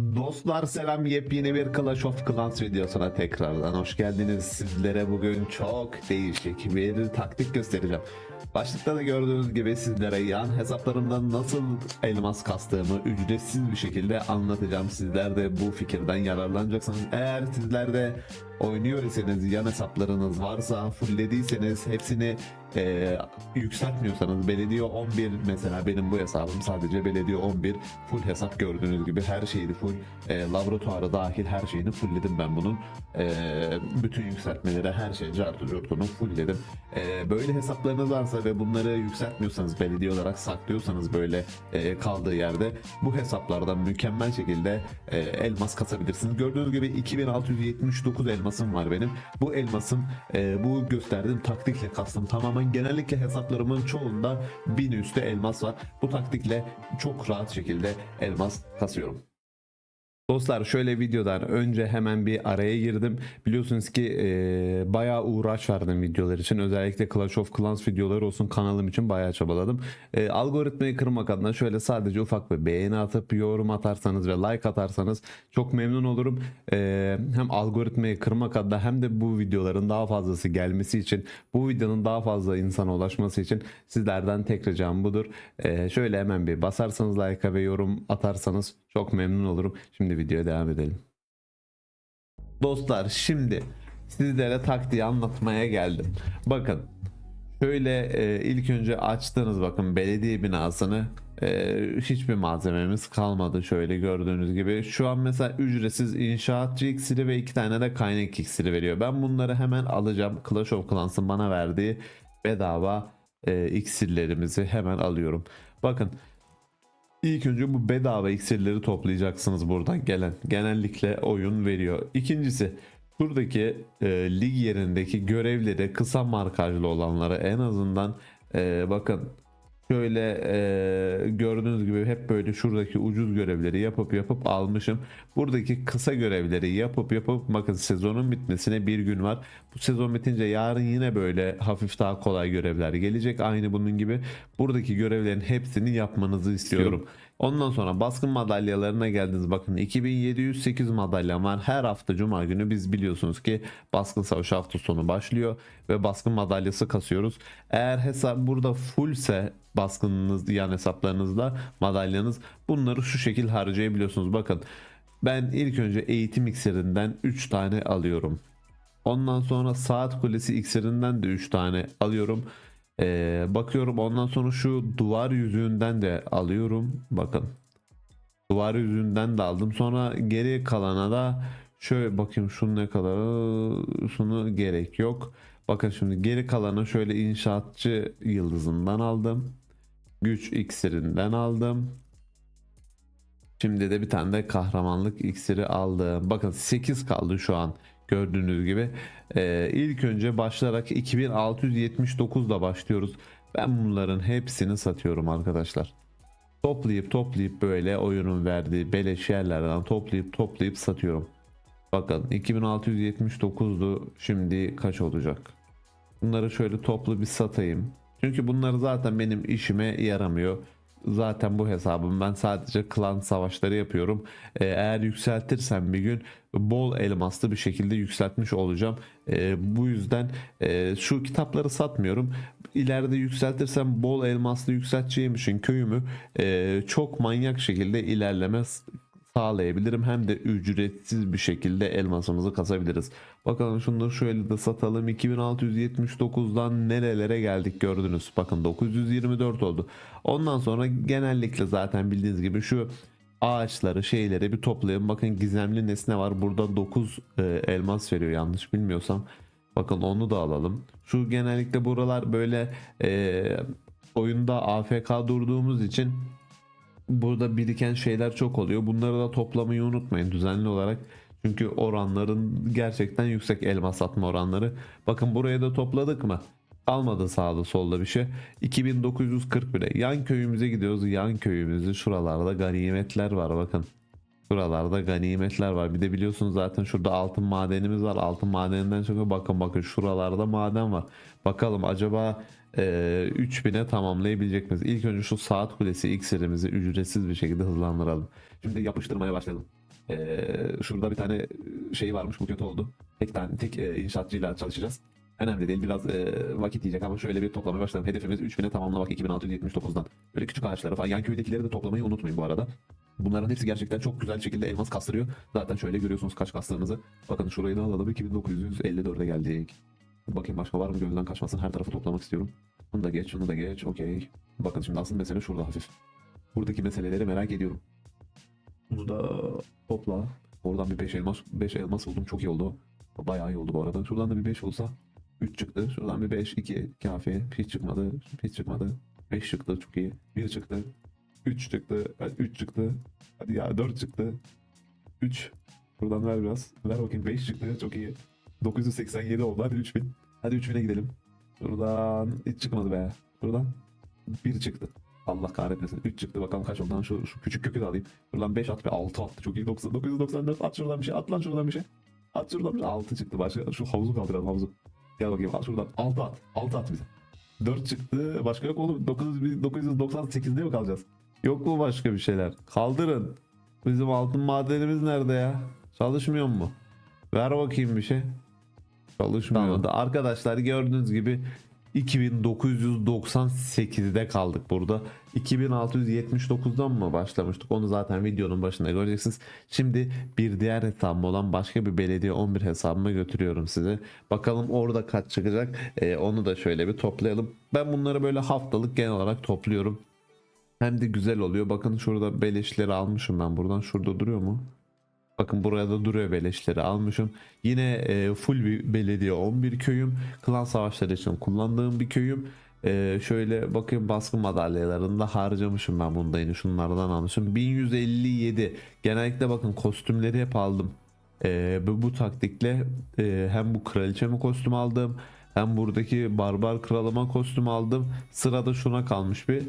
Dostlar selam yepyeni bir Clash of Clans videosuna tekrardan hoş geldiniz. Sizlere bugün çok değişik bir taktik göstereceğim. Başlıkta da gördüğünüz gibi sizlere yan hesaplarımdan nasıl elmas kastığımı ücretsiz bir şekilde anlatacağım. Sizler de bu fikirden yararlanacaksınız. Eğer sizler de oynuyor iseniz yan hesaplarınız varsa fulllediyseniz hepsini e, yükseltmiyorsanız belediye 11 mesela benim bu hesabım sadece belediye 11 full hesap gördüğünüz gibi her şeydi full e, laboratuvarı dahil her şeyini fullledim ben bunun E, bütün yükseltmeleri her şey cartı curtunu fullledim E, böyle hesaplarınız varsa ve bunları yükseltmiyorsanız belediye olarak saklıyorsanız böyle e, kaldığı yerde bu hesaplardan mükemmel şekilde e, elmas kasabilirsiniz gördüğünüz gibi 2679 elmasım var benim bu elmasım e, bu gösterdiğim taktikle kastım tamamen genellikle hesaplarımın çoğunda 1000 üstü elmas var. Bu taktikle çok rahat şekilde elmas kasıyorum. Dostlar şöyle videodan önce hemen bir araya girdim. Biliyorsunuz ki e, bayağı uğraş verdim videolar için. Özellikle Clash of Clans videoları olsun kanalım için bayağı çabaladım. E, algoritmayı kırmak adına şöyle sadece ufak bir beğeni atıp yorum atarsanız ve like atarsanız çok memnun olurum. E, hem algoritmayı kırmak adına hem de bu videoların daha fazlası gelmesi için bu videonun daha fazla insana ulaşması için sizlerden tek ricam budur. E, şöyle hemen bir basarsanız like'a ve yorum atarsanız çok memnun olurum. Şimdi videoya devam edelim. Dostlar şimdi sizlere taktiği anlatmaya geldim. Bakın şöyle e, ilk önce açtınız bakın belediye binasını e, hiçbir malzememiz kalmadı şöyle gördüğünüz gibi. Şu an mesela ücretsiz inşaatçı iksiri ve iki tane de kaynak iksiri veriyor. Ben bunları hemen alacağım. Clash of Clans'ın bana verdiği bedava e, iksirlerimizi hemen alıyorum. Bakın İlk önce bu bedava iksirleri toplayacaksınız buradan gelen. Genellikle oyun veriyor. İkincisi buradaki e, lig yerindeki görevleri kısa markajlı olanlara en azından e, bakın şöyle e, gördüğünüz gibi hep böyle şuradaki ucuz görevleri yapıp yapıp almışım. Buradaki kısa görevleri yapıp yapıp bakın sezonun bitmesine bir gün var. Bu sezon bitince yarın yine böyle hafif daha kolay görevler gelecek. Aynı bunun gibi buradaki görevlerin hepsini yapmanızı istiyorum. Ondan sonra baskın madalyalarına geldiniz. Bakın 2708 madalyam var. Her hafta cuma günü biz biliyorsunuz ki baskın savaşı hafta sonu başlıyor ve baskın madalyası kasıyoruz. Eğer hesap burada fullse baskınınız yan hesaplarınızda madalyanız bunları şu şekil harcayabiliyorsunuz. Bakın ben ilk önce eğitim iksirinden 3 tane alıyorum. Ondan sonra saat kulesi iksirinden de 3 tane alıyorum. Ee, bakıyorum ondan sonra şu duvar yüzüğünden de alıyorum. Bakın. Duvar yüzüğünden de aldım. Sonra geri kalana da şöyle bakayım şunun ne kadar şunu gerek yok. Bakın şimdi geri kalanı şöyle inşaatçı yıldızından aldım. Güç iksirinden aldım. Şimdi de bir tane de kahramanlık iksiri aldım. Bakın 8 kaldı şu an gördüğünüz gibi. Ee, ilk önce başlayarak 2679 ile başlıyoruz. Ben bunların hepsini satıyorum arkadaşlar. Toplayıp toplayıp böyle oyunun verdiği beleş yerlerden toplayıp toplayıp satıyorum. Bakın 2679'du şimdi kaç olacak? Bunları şöyle toplu bir satayım. Çünkü bunları zaten benim işime yaramıyor. Zaten bu hesabım ben sadece klan savaşları yapıyorum. Ee, eğer yükseltirsem bir gün bol elmaslı bir şekilde yükseltmiş olacağım. Ee, bu yüzden e, şu kitapları satmıyorum. İleride yükseltirsem bol elmaslı yükselteceğim için köyümü e, çok manyak şekilde ilerleme sağlayabilirim. Hem de ücretsiz bir şekilde elmasımızı kasabiliriz. Bakalım şunları şöyle de satalım. 2679'dan nerelere geldik gördünüz. Bakın 924 oldu. Ondan sonra genellikle zaten bildiğiniz gibi şu ağaçları şeyleri bir toplayın. Bakın gizemli nesne var. Burada 9 e, elmas veriyor yanlış bilmiyorsam. Bakın onu da alalım. Şu genellikle buralar böyle e, oyunda AFK durduğumuz için burada biriken şeyler çok oluyor. Bunları da toplamayı unutmayın düzenli olarak. Çünkü oranların gerçekten yüksek elmas atma oranları. Bakın buraya da topladık mı? Almadı sağda solda bir şey. 2941'e yan köyümüze gidiyoruz. Yan köyümüzü şuralarda ganimetler var bakın. Şuralarda ganimetler var. Bir de biliyorsunuz zaten şurada altın madenimiz var. Altın madeninden çok bakın bakın şuralarda maden var. Bakalım acaba e, 3000'e tamamlayabilecek miyiz? İlk önce şu saat kulesi iksirimizi ücretsiz bir şekilde hızlandıralım. Şimdi yapıştırmaya başlayalım. Ee, şurada bir tane şey varmış bu kötü oldu. Tek tane tek e, inşaatçıyla çalışacağız. Önemli değil biraz e, vakit yiyecek ama şöyle bir toplamaya başlayalım. Hedefimiz 3000'e tamamlamak 2679'dan. Böyle küçük ağaçları falan. Yan köydekileri de toplamayı unutmayın bu arada. Bunların hepsi gerçekten çok güzel şekilde elmas kastırıyor. Zaten şöyle görüyorsunuz kaç kastığımızı. Bakın şurayı da alalım 2954'e geldik. Bakayım başka var mı gözden kaçmasın her tarafı toplamak istiyorum. Bunu da geç şunu da geç okey. Bakın şimdi asıl mesele şurada hafif. Buradaki meseleleri merak ediyorum. Bunu da topla. Oradan bir 5 elmas 5 elmas buldum çok iyi oldu. Bayağı iyi oldu bu arada. Şuradan da bir 5 olsa 3 çıktı. Şuradan bir 5 2 kafi. Hiç çıkmadı. Hiç çıkmadı. 5 çıktı çok iyi. 1 çıktı. 3 çıktı. 3 çıktı. Hadi ya 4 çıktı. 3. Buradan ver biraz. Ver bakayım 5 çıktı. Çok iyi. 987 oldu. Hadi 3000. Hadi 3000'e gidelim. Şuradan hiç çıkmadı be. Buradan 1 çıktı. Allah kahretmesin. 3 çıktı bakalım kaç oldu. Şu, şu küçük kökü de alayım. Şuradan 5 at ve 6 attı. Çok iyi. 90, 994 at şuradan bir şey. At lan şuradan bir şey. At şuradan bir şey. 6 çıktı. Başka şu havuzu kaldıralım havuzu. Gel bakayım al şuradan. 6 at. 6 at bize. 4 çıktı. Başka yok oğlum. 9, 998'de mi kalacağız? Yok mu başka bir şeyler? Kaldırın. Bizim altın madenimiz nerede ya? Çalışmıyor mu? Ver bakayım bir şey. Çalışmıyor. da Arkadaşlar gördüğünüz gibi 2998'de kaldık burada. 2679'dan mı başlamıştık? Onu zaten videonun başında göreceksiniz. Şimdi bir diğer hesabım olan başka bir belediye 11 hesabıma götürüyorum size. Bakalım orada kaç çıkacak. Ee, onu da şöyle bir toplayalım. Ben bunları böyle haftalık genel olarak topluyorum. Hem de güzel oluyor. Bakın şurada beleşleri almışım ben buradan. Şurada duruyor mu? Bakın buraya da duruyor beleşleri almışım. Yine e, full bir belediye 11 köyüm. Klan savaşları için kullandığım bir köyüm. E, şöyle bakayım baskı madalyalarında harcamışım ben bunda yine şunlardan almışım. 1157. Genellikle bakın kostümleri hep aldım. E, bu, bu taktikle e, hem bu kraliçeme kostüm aldım. Hem buradaki barbar kralıma kostüm aldım. Sırada şuna kalmış bir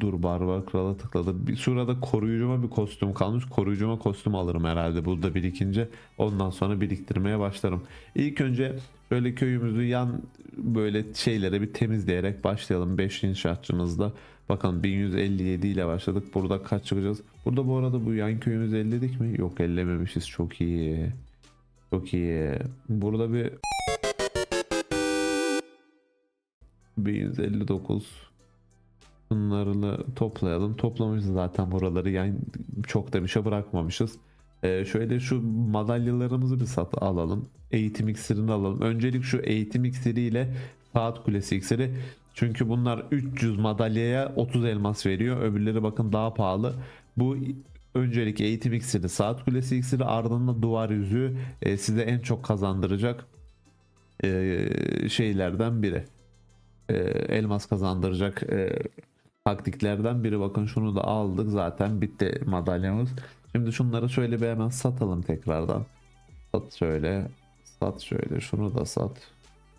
Dur barbar krala tıkladı. Bir şurada koruyucuma bir kostüm kalmış. Koruyucuma kostüm alırım herhalde burada birikince. Ondan sonra biriktirmeye başlarım. İlk önce böyle köyümüzü yan böyle şeylere bir temizleyerek başlayalım. 5 inşaatçımızda. Bakın 1157 ile başladık. Burada kaç çıkacağız? Burada bu arada bu yan köyümüzü elledik mi? Yok ellememişiz. Çok iyi. Çok iyi. Burada bir 1159 Bunları toplayalım. Toplamışız zaten buraları. Yani çok da bir şey bırakmamışız. Ee, şöyle şu madalyalarımızı bir sat alalım. Eğitim iksirini alalım. Öncelik şu eğitim iksiri ile saat kulesi iksiri. Çünkü bunlar 300 madalyaya 30 elmas veriyor. Öbürleri bakın daha pahalı. Bu öncelik eğitim iksiri, saat kulesi iksiri ardından duvar yüzüğü e, size en çok kazandıracak e, şeylerden biri. E, elmas kazandıracak e, taktiklerden biri. Bakın şunu da aldık zaten bitti madalyamız. Şimdi şunları şöyle bir hemen satalım tekrardan. Sat şöyle. Sat şöyle. Şunu da sat.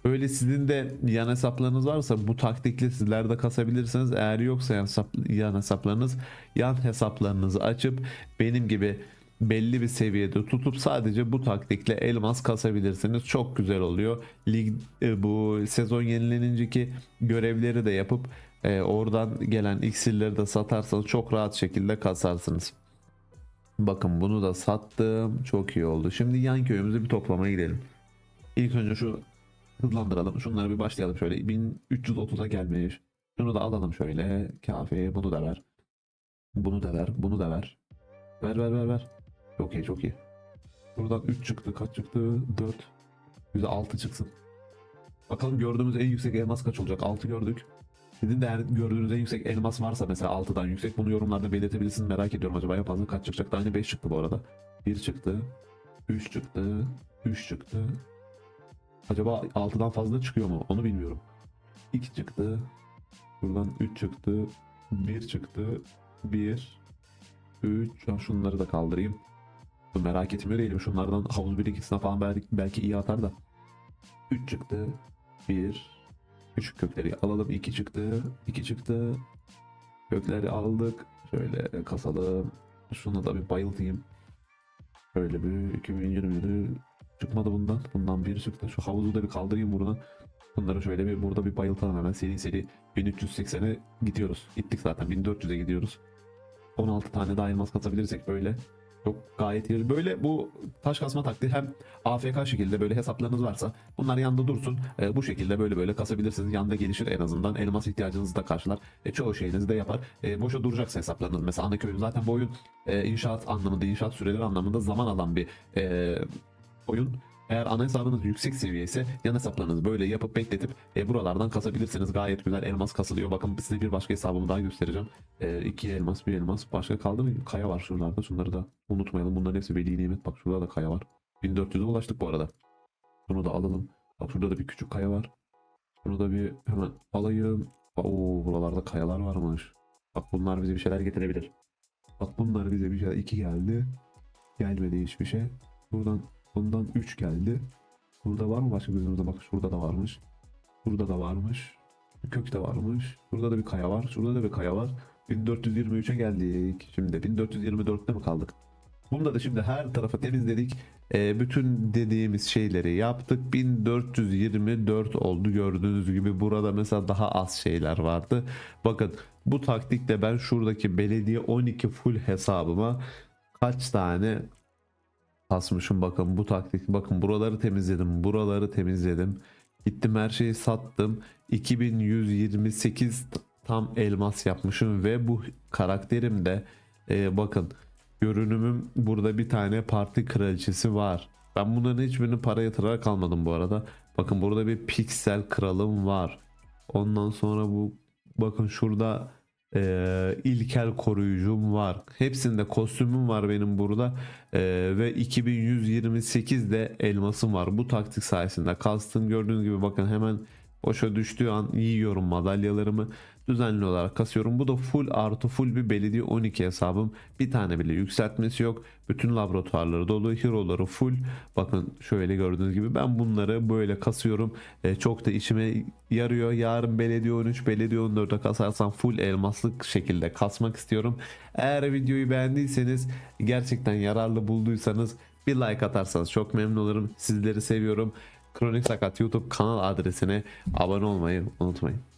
Böyle sizin de yan hesaplarınız varsa bu taktikle sizler de kasabilirsiniz. Eğer yoksa yan, hesap, yan hesaplarınız yan hesaplarınızı açıp benim gibi belli bir seviyede tutup sadece bu taktikle elmas kasabilirsiniz. Çok güzel oluyor. Lig e, bu sezon yenileninceki görevleri de yapıp e, oradan gelen iksirleri de satarsanız çok rahat şekilde kasarsınız. Bakın bunu da sattım. Çok iyi oldu. Şimdi yan köyümüze bir toplamaya gidelim. İlk önce şu hızlandıralım. Şunları bir başlayalım şöyle. 1330'a gelmiş. Şunu da alalım şöyle. Kafi bunu da ver. Bunu da ver. Bunu da ver. Ver ver ver ver. Çok iyi çok iyi. Buradan 3 çıktı. Kaç çıktı? 4. Bize 6 çıksın. Bakalım gördüğümüz en yüksek elmas kaç olacak? 6 gördük. Sizin de eğer gördüğünüz en yüksek elmas varsa mesela 6'dan yüksek bunu yorumlarda belirtebilirsiniz. Merak ediyorum acaba en fazla kaç çıkacak? Daha yine 5 çıktı bu arada. 1 çıktı. 3 çıktı. 3 çıktı. Acaba 6'dan fazla çıkıyor mu? Onu bilmiyorum. 2 çıktı. Buradan 3 çıktı. 1 çıktı. 1 3 şunları da kaldırayım. Merak etmiyor değilim. Şunlardan havuz birikintisine falan belki, belki iyi atar da. 3 çıktı. 1 Küçük kökleri alalım. 2 çıktı. 2 çıktı. Kökleri aldık. Şöyle kasalım. Şunu da bir bayıltayım. Şöyle bir 2020'de çıkmadı bundan. Bundan bir çıktı. Şu havuzu da bir kaldırayım buradan. Bunları şöyle bir burada bir bayıltalım hemen seri seri 1380'e gidiyoruz. Gittik zaten 1400'e gidiyoruz. 16 tane daha elmas katabilirsek böyle Çok gayet iyi. Böyle bu taş kasma taktiği hem AFK şekilde böyle hesaplarınız varsa bunlar yanında dursun. E, bu şekilde böyle böyle kasabilirsiniz. Yanında gelişir en azından. Elmas ihtiyacınızı da karşılar. E, çoğu şeyinizi de yapar. E, boşa duracaksa hesaplarınız. Mesela ana köyün zaten bu oyun e, inşaat anlamında, inşaat süreleri anlamında zaman alan bir e, oyun. Eğer ana hesabınız yüksek seviye ise yan hesaplarınızı böyle yapıp bekletip e, buralardan kasabilirsiniz. Gayet güzel elmas kasılıyor. Bakın size bir başka hesabımı daha göstereceğim. E, iki elmas, bir elmas. Başka kaldı mı? Kaya var şuralarda. Şunları da unutmayalım. Bunların hepsi veli nimet. Bak şurada da kaya var. 1400'e ulaştık bu arada. Bunu da alalım. Bak şurada da bir küçük kaya var. Bunu da bir hemen alayım. Oo buralarda kayalar varmış. Bak bunlar bize bir şeyler getirebilir. Bak bunlar bize bir şeyler. iki geldi. Gelmedi hiçbir şey. Buradan bundan 3 geldi. Burada var mı başka gözümüzde? Bak şurada da varmış. Burada da varmış. Kökte varmış. Burada da bir kaya var. Şurada da bir kaya var. 1423'e geldik. Şimdi 1424'te mi kaldık? Bunda da şimdi her tarafa temizledik. Ee, bütün dediğimiz şeyleri yaptık. 1424 oldu gördüğünüz gibi. Burada mesela daha az şeyler vardı. Bakın bu taktikle ben şuradaki belediye 12 full hesabıma kaç tane kasmışım bakın bu taktik. Bakın buraları temizledim. Buraları temizledim. Gittim her şeyi sattım. 2128 tam elmas yapmışım ve bu karakterim de e, bakın görünümüm burada bir tane parti kraliçesi var. Ben bunların hiçbirini para yatırarak almadım bu arada. Bakın burada bir piksel kralım var. Ondan sonra bu bakın şurada e, ilkel koruyucum var. Hepsinde kostümüm var benim burada. E, ve 2128 de elmasım var. Bu taktik sayesinde kastım gördüğünüz gibi bakın hemen boşa düştüğü an yiyorum madalyalarımı düzenli olarak kasıyorum. Bu da full artı full bir belediye 12 hesabım. Bir tane bile yükseltmesi yok. Bütün laboratuvarları dolu. Hero'ları full. Bakın şöyle gördüğünüz gibi ben bunları böyle kasıyorum. E, çok da işime yarıyor. Yarın belediye 13, belediye 14'e kasarsam full elmaslık şekilde kasmak istiyorum. Eğer videoyu beğendiyseniz gerçekten yararlı bulduysanız bir like atarsanız çok memnun olurum. Sizleri seviyorum. Kronik Sakat YouTube kanal adresine abone olmayı unutmayın.